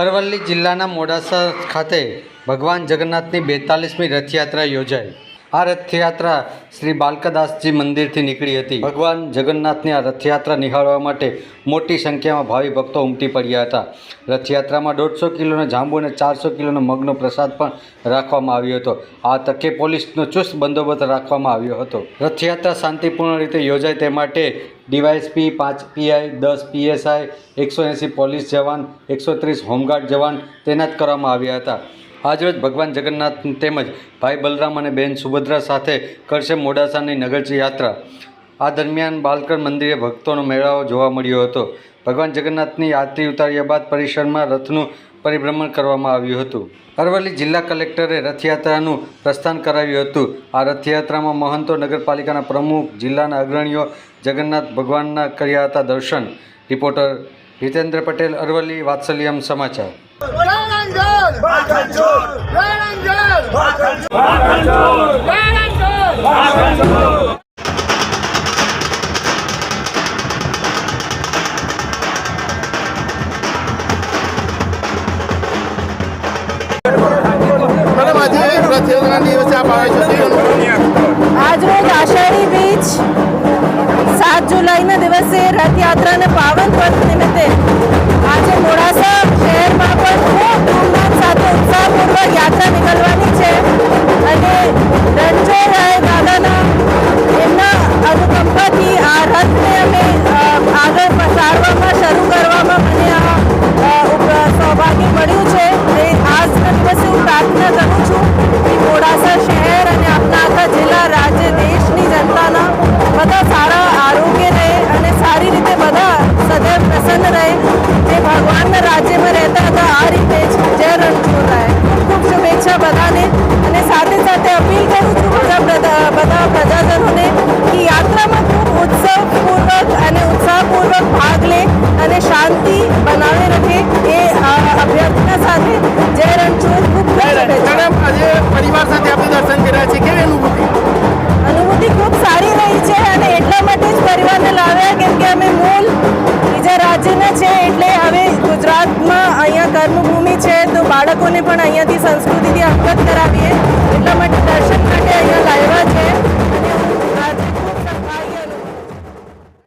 અરવલ્લી જિલ્લાના મોડાસા ખાતે ભગવાન જગન્નાથની બેતાલીસમી રથયાત્રા યોજાઈ. આ રથયાત્રા શ્રી બાલકદાસજી મંદિરથી નીકળી હતી. ભગવાન જગન્નાથની આ રથયાત્રા નિહાળવા માટે મોટી સંખ્યામાં ભાવિ ભક્તો ઉમટી પડ્યા હતા. રથયાત્રામાં દોઢસો કિલોનો જાંબુ અને ચારસો કિલોનો મગનો પ્રસાદ પણ રાખવામાં આવ્યો હતો. આ તકે પોલીસનો ચુસ્ત બંદોબસ્ત રાખવામાં આવ્યો હતો. રથયાત્રા શાંતિપૂર્ણ રીતે યોજાય તે માટે ડીવાયએસપી, પાંચ પીઆઈ, દસ પીએસઆઈ, એકસો એંસી પોલીસ જવાન, એકસો ત્રીસ હોમગાર્ડ જવાન તૈનાત કરવામાં આવ્યા હતા. આજરોજ ભગવાન જગન્નાથ તેમજ ભાઈ બલરામ અને બહેન સુભદ્રા સાથે કરશે મોડાસાની નગરજી યાત્રા. આ દરમિયાન બાલકર મંદિરે ભક્તોનો મેળાવો જોવા મળ્યો હતો. ભગવાન જગન્નાથની આરતી ઉતાર્યા બાદ પરિસરમાં રથનું પરિભ્રમણ કરવામાં આવ્યું હતું. અરવલ્લી જિલ્લા કલેક્ટરે રથયાત્રાનું પ્રસ્થાન કરાવ્યું હતું. આ રથયાત્રામાં મહંતો નગરપાલિકાના પ્રમુખ, જિલ્લાના અગ્રણીઓ જગન્નાથ ભગવાનના કર્યા હતા દર્શન. રિપોર્ટર હિતેન્દ્ર પટેલ, અરવલ્લી, વાત્સલ્યમ સમાચાર. આજરોજ આષાઢી બીજ સાત જુલાઈના દિવસે રથયાત્રાના પાવન પર્વ નિમિત્તે આજે મોડાસા શહેરમાં કર્મભૂમિ છે તો બાળકોને પણ અહીંયાથી સંસ્કૃતિથી અવગત કરાવીએ. એટલા માટે દર્શન માટે